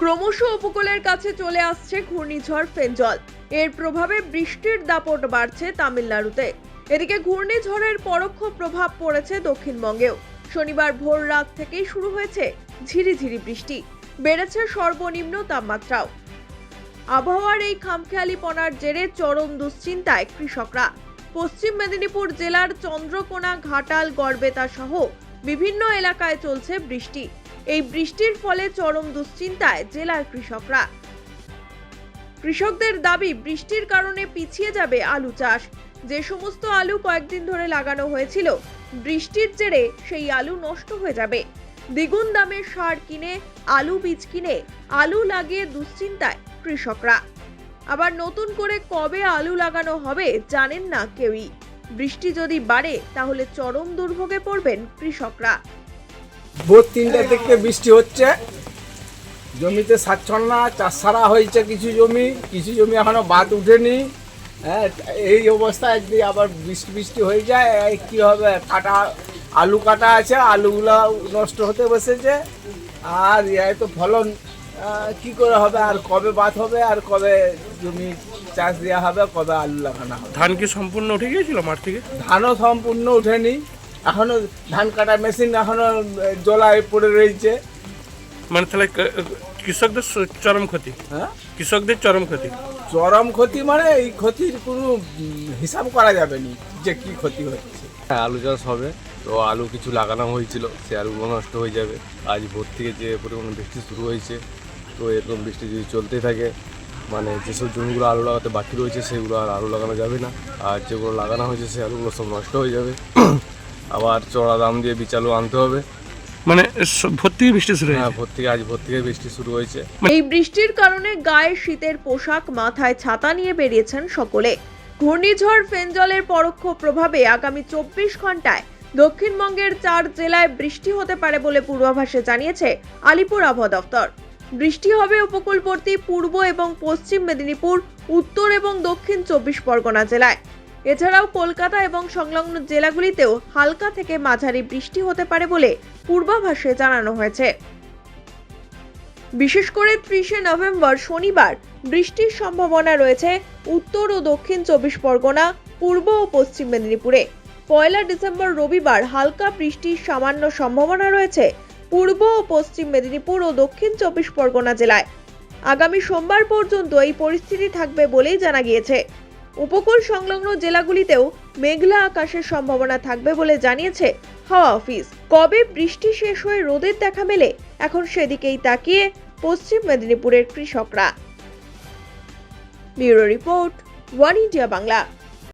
ক্রমশ উপকূলের কাছে চলে আসছে ঘূর্ণিঝড় ফেঞ্জল এর প্রভাবে বৃষ্টির দাপট বাড়ছে তামিলনাড়ুতে। এদিকে ঘূর্ণিঝড়ের পরোক্ষ প্রভাব পড়েছে দক্ষিণবঙ্গেও। শনিবার ভোর রাত থেকেই শুরু হয়েছে ঝিরিঝিরি বৃষ্টি। বেড়েছে সর্বনিম্ন তাপমাত্রাও। আবহাওয়ার এই খামখেয়ালিপনার জেরে চরম দুশ্চিন্তায় কৃষকরা। পশ্চিম মেদিনীপুর জেলার চন্দ্রকোনা, ঘাটাল, গড়বেতা সহ বিভিন্ন এলাকায় চলছে বৃষ্টি। এই বৃষ্টির ফলে চরম দুশ্চিন্তায় জেলার কৃষকরা। কৃষকদের দাবি, বৃষ্টির কারণে পিছিয়ে যাবে আলু চাষ। যে সমস্ত আলু কয়েকদিন ধরে লাগানো হয়েছিল, বৃষ্টির জেরে সেই আলু নষ্ট হয়ে যাবে। দ্বিগুণ দামে সার কিনে, আলু বীজ কিনে, আলু লাগিয়ে দুশ্চিন্তায় কৃষকরা। আবার নতুন করে কবে আলু লাগানো হবে জানেন না কেউই। বৃষ্টি যদি বাড়ে, তাহলে চরম দুর্ভোগে পড়বেন কৃষকরা। ভোর তিনটে থেকে বৃষ্টি হচ্ছে। জমিতে সাচ্ছন্না চাষ সারা হয়েছে কিছু জমি কিছু জমি এখনও বাদ উঠেনি হ্যাঁ এই অবস্থায় যদি আবার বৃষ্টি বৃষ্টি হয়ে যায় কি হবে? কাটা আলু কাটা আছে আলুগুলো নষ্ট হতে বসেছে। আর এই তো ফলন কি করে হবে? আর কবে বাদ হবে? আর কবে জমি চাষ দেওয়া হবে? কবে আলু লাগানো হবে? ধান কি সম্পূর্ণ উঠে গিয়েছিল মাঠ থেকে? ধানও সম্পূর্ণ ওঠেনি। এখনও ধান কাটা মেশিন এখনও জলায় পড়ে রয়েছে। মানে তাহলে কৃষকদের চরম ক্ষতি? হ্যাঁ? কৃষকদের চরম ক্ষতি? চরম ক্ষতি মানে এই ক্ষতির কোনো হিসাব করা যাবে না যে কি ক্ষতি হচ্ছে। হ্যাঁ আলু চাষ হবে। তো আলু কিছু লাগানো হয়েছিল সে আলুগুলো নষ্ট হয়ে যাবে। আজ ভোর থেকে যে পরিমাণে বৃষ্টি শুরু হয়েছে তো এরকম বৃষ্টি যদি চলতেই থাকে মানে যেসব জমিগুলো আলু লাগাতে বাকি রয়েছে সেগুলো আর আলু লাগানো যাবে না। আর যেগুলো লাগানো হয়েছে সে আলুগুলো সব নষ্ট হয়ে যাবে। আবার চড়া দাম দিয়ে বীজ আলু আনতে হবে। মানে স- ভোর থেকে বৃষ্টি শুরু হ্যাঁ হয়েছে ভোর থেকে আজ ভোর থেকে বৃষ্টি শুরু হয়েছে। এই বৃষ্টির কারণে গায়ে শীতের পোশাক মাথায় ছাতা নিয়ে বেরিয়েছেন সকলে। ঘূর্ণিঝড় ফেঞ্জলের পরোক্ষ প্রভাবে আগামী চব্বিশ ঘন্টায় দক্ষিণবঙ্গের চার জেলায় বৃষ্টি হতে পারে বলে পূর্বাভাসে জানিয়েছে আলিপুর আবহাওয়া দফতর বৃষ্টি হবে উপকূলবর্তী পূর্ব এবং পশ্চিম মেদিনীপুর উত্তর এবং দক্ষিণ চব্বিশ পরগনা জেলায়। এছাড়াও কলকাতা এবং সংলগ্ন জেলাগুলিতেও হালকা থেকে মাঝারি বৃষ্টি হতে পারে বলে পূর্বাভাসে জানানো হয়েছে। বিশেষ করে ত্রিশে নভেম্বর শনিবার বৃষ্টির সম্ভাবনা রয়েছে উত্তর ও দক্ষিণ চব্বিশ পরগনা, পূর্ব ও পশ্চিম মেদিনীপুরে। পয়লা ডিসেম্বর রবিবার হালকা বৃষ্টির সামান্য সম্ভাবনা রয়েছে পূর্ব ও পশ্চিম মেদিনীপুর ও দক্ষিণ চব্বিশ পরগনা জেলায়। আগামী সোমবার পর্যন্ত এই পরিস্থিতি থাকবে বলেই জানা গিয়েছে। উপকূল সংলগ্ন জেলাগুলিতেও মেঘলা আকাশের সম্ভাবনা থাকবে বলে জানিয়েছে হাওয়া অফিস। কবে বৃষ্টি শেষ হয়ে রোদের দেখা মেলে, এখন সেদিকেই তাকিয়ে পশ্চিম মেদিনীপুরের কৃষকরা। Bureau report, one India Bangla.